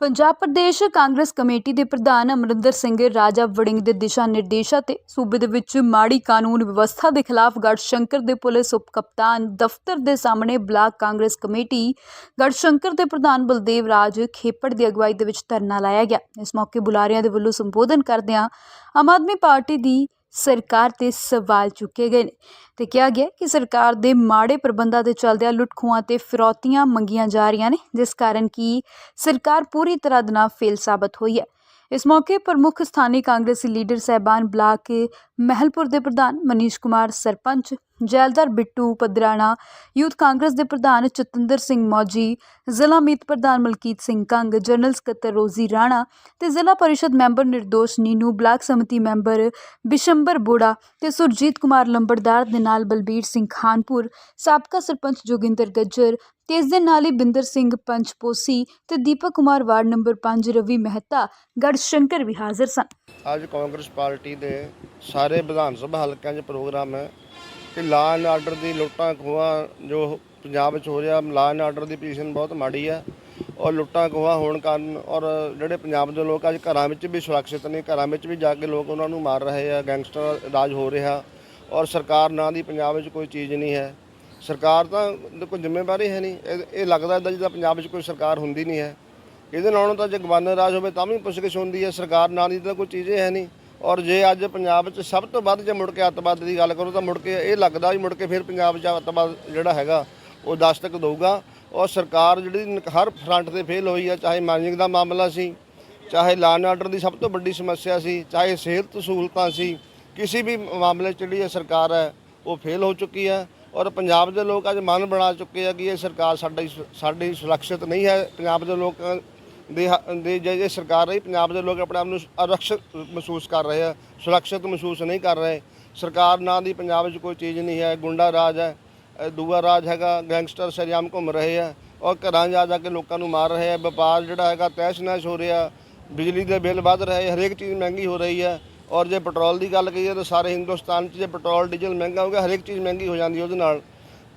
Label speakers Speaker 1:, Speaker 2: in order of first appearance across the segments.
Speaker 1: Punjab Pradesh Congress committee ਦੇ ਪ੍ਰਧਾਨ ਅਮਰਿੰਦਰ ਸਿੰਘ, ਰਾਜਾ ਵੜਿੰਗ ਦੇ ਦਿਸ਼ਾ ਨਿਰਦੇਸ਼ਾਂ ਤੇ ਸੂਬੇ ਦੇ ਵਿੱਚ ਮਾੜੀ ਕਾਨੂੰਨ ਵਿਵਸਥਾ ਦੇ ਖਿਲਾਫ ਗੜਸ਼ੰਕਰ ਦੇ ਪੁਲਿਸ ਉਪ ਕਪਤਾਨ ਦਫ਼ਤਰ ਦੇ ਸਾਹਮਣੇ ਬਲਾਕ ਕਾਂਗਰਸ ਕਮੇਟੀ ਗੜਸ਼ੰਕਰ ਦੇ ਪ੍ਰਧਾਨ ਬਲਦੇਵ ਰਾਜ ਖੇਪੜ ਦੀ ਅਗਵਾਈ ਦੇ ਵਿੱਚ ਧਰਨਾ ਲਾਇਆ ਗਿਆ। ਇਸ ਮੌਕੇ ਬੁਲਾਰਿਆਂ ਦੇ ਵੱਲੋਂ ਸੰਬੋਧਨ ਕਰਦਿਆਂ ਆਮ ਆਦਮੀ ਪਾਰਟੀ ਦੀ ਸਰਕਾਰ ਤੇ ਸਵਾਲ ਚੁੱਕੇ ਗਏ ਨੇ ਤੇ ਕਿਹਾ ਗਿਆ ਕਿ ਸਰਕਾਰ ਦੇ ਮਾੜੇ ਪ੍ਰਬੰਧਾਂ ਦੇ ਚੱਲਦਿਆਂ ਲੁੱਟਖੋਆਂ ਤੇ ਫਿਰੌਤੀਆਂ ਮੰਗੀਆਂ ਜਾ ਰਹੀਆਂ ਨੇ, ਜਿਸ ਕਾਰਨ ਕਿ ਸਰਕਾਰ ਪੂਰੀ ਤਰ੍ਹਾਂ ਦੇ ਨਾਲ ਫੇਲ ਸਾਬਤ ਹੋਈ ਹੈ। ਇਸ ਮੌਕੇ ਪ੍ਰਮੁੱਖ ਸਥਾਨੀ ਕਾਂਗਰਸੀ ਲੀਡਰ ਸਹਿਬਾਨ ਬਲਾਕ ਮਹਿਲਪੁਰ ਦੇ ਪ੍ਰਧਾਨ ਮਨੀਸ਼ ਕੁਮਾਰ ਸਰਪੰਚ ਜੈਲਦਾਰ ਬਿੱਟੂ ਪਦਰਾਣਾ, ਯੂਥ ਕਾਂਗਰਸ ਦੇ ਪ੍ਰਧਾਨ ਚਤਿੰਦਰ ਸਿੰਘ ਮੌਜੀ, ਜ਼ਿਲ੍ਹਾ ਮੀਤ ਪ੍ਰਧਾਨ ਮਲਕੀਤ ਸਿੰਘ ਕੰਗ, ਜਨਰਲ ਸਕੱਤਰ ਰੋਜ਼ੀ ਰਾਣਾ ਤੇ ਜ਼ਿਲ੍ਹਾ ਪਰਿਸ਼ਦ ਮੈਂਬਰ ਨਿਰਦੋਸ਼ ਨੀਨੂ, ਬਲਾਕ ਸਮਿਤੀ ਮੈਂਬਰ ਬਿਸ਼ੰਬਰ ਬੋੜਾ ਤੇ ਸੁਰਜੀਤ ਕੁਮਾਰ ਲੰਬੜਦਾਰ ਦੇ ਨਾਲ ਬਲਬੀਰ ਸਿੰਘ ਖਾਨਪੁਰ, ਸਾਬਕਾ ਸਰਪੰਚ ਜੋਗਿੰਦਰ ਗੱਜਰ, ਤੇ ਇਸ ਦੇ ਨਾਲ ਹੀ ਬਿੰਦਰ ਸਿੰਘ ਪੰਚਪੋਸੀ ਤੇ ਦੀਪਕ ਕੁਮਾਰ ਵਾਰਡ ਨੰਬਰ 5 ਰਵੀ ਮਹਿਤਾ ਗੜਸ਼ੰਕਰ ਵੀ ਹਾਜ਼ਰ ਸਨ।
Speaker 2: ਅੱਜ ਕਾਂਗਰਸ ਪਾਰਟੀ ਦੇ ਸਾਰੇ ਵਿਧਾਨ ਸਭਾ ਹਲਕਿਆਂ 'ਚ ਪ੍ਰੋਗਰਾਮ ਹੈ। ਕਿ ਲਾ ਐਂਡ ਆਰਡਰ ਦੀ ਲੁੱਟਾਂ ਖੋਹਾਂ ਜੋ ਪੰਜਾਬ ਵਿੱਚ ਹੋ ਰਿਹਾ ਲਾਅ ਐਂਡ ਆਰਡਰ ਦੀ ਪੋਜੀਸ਼ਨ ਬਹੁਤ ਮਾੜੀ ਆ ਔਰ ਲੁੱਟਾਂ ਖੋਹਾਂ ਹੋਣ ਕਾਰਨ ਔਰ ਜਿਹੜੇ ਪੰਜਾਬ ਦੇ ਲੋਕ ਅੱਜ ਘਰਾਂ ਵਿੱਚ ਵੀ ਸੁਰੱਖਿਅਤ ਨਹੀਂ ਘਰਾਂ ਵਿੱਚ ਵੀ ਜਾ ਕੇ ਲੋਕ ਉਹਨਾਂ ਨੂੰ ਮਾਰ ਰਹੇ ਆ, ਗੈਂਗਸਟਰ ਰਾਜ ਹੋ ਰਿਹਾ ਔਰ ਸਰਕਾਰ ਨਾਂ ਦੀ ਪੰਜਾਬ ਵਿੱਚ ਕੋਈ ਚੀਜ਼ ਨਹੀਂ ਹੈ। ਸਰਕਾਰ ਤਾਂ ਕੋਈ ਜ਼ਿੰਮੇਵਾਰੀ ਹੈ ਨਹੀਂ, ਇਹ- ਇਹ ਲੱਗਦਾ ਇਦਾਂ ਜਿੱਦਾਂ ਪੰਜਾਬ ਵਿੱਚ ਕੋਈ ਸਰਕਾਰ ਹੁੰਦੀ ਨਹੀਂ ਹੈ। ਇਹਦੇ ਨਾਲੋਂ ਤਾਂ ਜੇ ਗਵਰਨਰ ਰਾਜ ਹੋਵੇ ਤਾਂ ਵੀ ਪੁੱਛਗਿੱਛ ਹੁੰਦੀ ਹੈ, ਸਰਕਾਰ ਨਾਂ ਦੀ ਤਾਂ ਕੋਈ ਚੀਜ਼ ਹੀ ਹੈ ਨਹੀਂ। ਔਰ ਜੇ ਅੱਜ ਪੰਜਾਬ 'ਚ ਸਭ ਤੋਂ ਵੱਧ ਜੇ ਮੁੜ ਕੇ ਅੱਤਵਾਦ ਦੀ ਗੱਲ ਕਰੋ ਤਾਂ ਮੁੜ ਕੇ ਇਹ ਲੱਗਦਾ ਵੀ ਮੁੜ ਕੇ ਫਿਰ ਪੰਜਾਬ 'ਚ ਅੱਤਵਾਦ ਜਿਹੜਾ ਹੈਗਾ, ਉਹ ਦਸਤਕ ਦਊਗਾ। ਔਰ ਸਰਕਾਰ ਜਿਹੜੀ ਹਰ ਫਰੰਟ ਤੇ ਫੇਲ ਹੋਈ ਹੈ ਚਾਹੇ ਮਾਈਨਿੰਗ ਦਾ ਮਾਮਲਾ ਸੀ, ਚਾਹੇ ਲਾਅ ਐਂਡ ਆਰਡਰ ਦੀ ਸਭ ਤੋਂ ਵੱਡੀ ਸਮੱਸਿਆ ਸੀ, ਚਾਹੇ ਸਿਹਤ ਸਹੂਲਤਾਂ ਸੀ, ਕਿਸੇ ਵੀ ਮਾਮਲੇ 'ਚ ਜਿਹੜੀ ਇਹ ਸਰਕਾਰ ਹੈ, ਉਹ ਫੇਲ ਹੋ ਚੁੱਕੀ ਹੈ। ਔਰ ਪੰਜਾਬ ਦੇ ਲੋਕ ਅੱਜ ਮਨ ਬਣਾ ਚੁੱਕੇ ਆ ਕਿ ਇਹ ਸਰਕਾਰ ਸਾਡੀ ਸਾਡੀ ਸੁਰੱਖਿਅਤ ਨਹੀਂ ਹੈ। ਪੰਜਾਬ ਦੇ ਲੋਕ ਦੇ ਹ- ਦੇ ਜੇ ਜੇ ਸਰਕਾਰ ਰਹੀ, ਪੰਜਾਬ ਦੇ ਲੋਕ ਆਪਣੇ ਆਪ ਨੂੰ ਅਰਕਸ਼ਿਤ ਮਹਿਸੂਸ ਕਰ ਰਹੇ ਆ, ਸੁਰੱਖਿਅਤ ਮਹਿਸੂਸ ਨਹੀਂ ਕਰ ਰਹੇ। ਸਰਕਾਰ ਨਾਂ ਦੀ ਪੰਜਾਬ ਵਿੱਚ ਕੋਈ ਚੀਜ਼ ਨਹੀਂ ਹੈ, ਗੁੰਡਾ ਰਾਜ ਹੈ ਇਹ ਦੂਆ ਰਾਜ ਹੈਗਾ, ਗੈਂਗਸਟਰ ਸ਼ਰੇਆਮ ਘੁੰਮ ਰਹੇ ਆ, ਔਰ ਘਰਾਂ ਜਾ ਜਾ ਕੇ ਲੋਕਾਂ ਨੂੰ ਮਾਰ ਰਹੇ ਆ, ਵਪਾਰ ਜਿਹੜਾ ਹੈਗਾ ਤਹਿਸ ਨਹਿਸ ਹੋ ਰਿਹਾ, ਬਿਜਲੀ ਦੇ ਬਿੱਲ ਵੱਧ ਰਹੇ, ਹਰੇਕ ਚੀਜ਼ ਮਹਿੰਗੀ ਹੋ ਰਹੀ ਹੈ, ਔਰ ਜੇ ਪੈਟਰੋਲ ਦੀ ਗੱਲ ਕਰੀਏ ਤਾਂ ਸਾਰੇ ਹਿੰਦੁਸਤਾਨ 'ਚ ਜੇ ਪੈਟਰੋਲ, ਡੀਜ਼ਲ ਮਹਿੰਗਾ ਹੋ ਗਿਆ, ਹਰੇਕ ਚੀਜ਼ ਮਹਿੰਗੀ ਹੋ ਜਾਂਦੀ ਹੈ ਉਹਦੇ ਨਾਲ।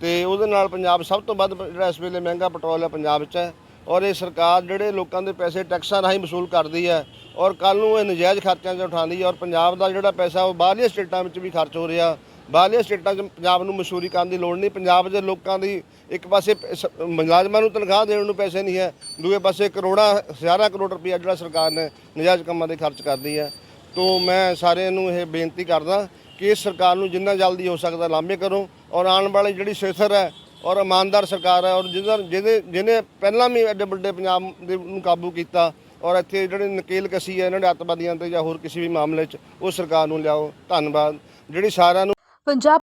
Speaker 2: ਤੇ ਉਹਦੇ ਨਾਲ ਪੰਜਾਬ ਸਭ ਤੋਂ ਵੱਧ ਜਿਹੜਾ ਇਸ ਵੇਲੇ ਮਹਿੰਗਾ ਪੈਟਰੋਲ ਹੈ, ਪੰਜਾਬ 'ਚ ਹੈ। ਔਰ ਇਹ ਸਰਕਾਰ ਜਿਹੜੇ ਲੋਕਾਂ ਦੇ ਪੈਸੇ ਟੈਕਸਾਂ ਰਾਹੀਂ ਵਸੂਲ ਕਰਦੀ ਹੈ ਔਰ ਕੱਲ ਨੂੰ ਇਹ ਨਜਾਇਜ਼ ਖਰਚਿਆਂ 'ਚ ਉਠਾਉਂਦੀ ਹੈ ਔਰ ਪੰਜਾਬ ਦਾ ਜਿਹੜਾ ਪੈਸਾ ਉਹ ਬਾਹਰਲੀਆਂ ਸਟੇਟਾਂ ਵਿੱਚ ਵੀ ਖਰਚ ਹੋ ਰਿਹਾ, ਬਾਹਰਲੀਆਂ ਸਟੇਟਾਂ 'ਚ ਪੰਜਾਬ ਨੂੰ ਮਸ਼ਹੂਰੀ ਕਰਨ ਦੀ ਲੋੜ ਨਹੀਂ, ਪੰਜਾਬ ਦੇ ਲੋਕਾਂ ਦੀ ਇੱਕ ਪਾਸੇ ਮੁਲਾਜ਼ਮਾਂ ਨੂੰ ਤਨਖਾਹ ਦੇਣ ਨੂੰ ਪੈਸੇ ਨਹੀਂ ਹੈ ਦੂਏ ਪਾਸੇ ਕਰੋੜਾਂ, ਹਜ਼ਾਰਾਂ ਕਰੋੜ ਰੁਪਈਆ ਜਿਹੜਾ ਸਰਕਾਰ ਨੇ ਨਜਾਇਜ਼ ਕੰਮਾਂ ਦੇ ਖਰਚ ਕਰਦੀ ਹੈ। ਤੋਂ ਮੈਂ ਸਾਰਿਆਂ ਨੂੰ ਇਹ ਬੇਨਤੀ ਕਰਦਾ ਕਿ ਇਸ ਸਰਕਾਰ ਨੂੰ ਜਿੰਨਾ ਜਲਦੀ ਹੋ ਸਕਦਾ ਲਾਂਭੇ ਕਰੋ ਔਰ ਆਉਣ ਵਾਲੀ ਜਿਹੜੀ ਸਿਖਰ ਹੈ ਔਰ ਇਮਾਨਦਾਰ ਸਰਕਾਰ ਹੈ ਔਰ ਜਿਹਦਾ ਜਿਹਦੇ ਜਿਹਨੇ ਪਹਿਲਾਂ ਵੀ ਐਡੇ ਵੱਡੇ ਪੰਜਾਬ ਦੇ ਨੂੰ ਕਾਬੂ ਕੀਤਾ ਔਰ ਇੱਥੇ ਜਿਹੜੇ ਨਕੇਲ ਕਸੀ ਹੈ, ਇਹਨਾਂ ਦੇ ਅੱਤਵਾਦੀਆਂ ਤੇ ਜਾਂ ਹੋਰ ਕਿਸੇ ਵੀ ਮਾਮਲੇ 'ਚ, ਉਹ ਸਰਕਾਰ ਨੂੰ ਲਿਆਓ, ਧੰਨਵਾਦ। ਜਿਹੜੀ ਸਾਰਿਆਂ ਨੂੰ
Speaker 1: ਪੰਜਾਬ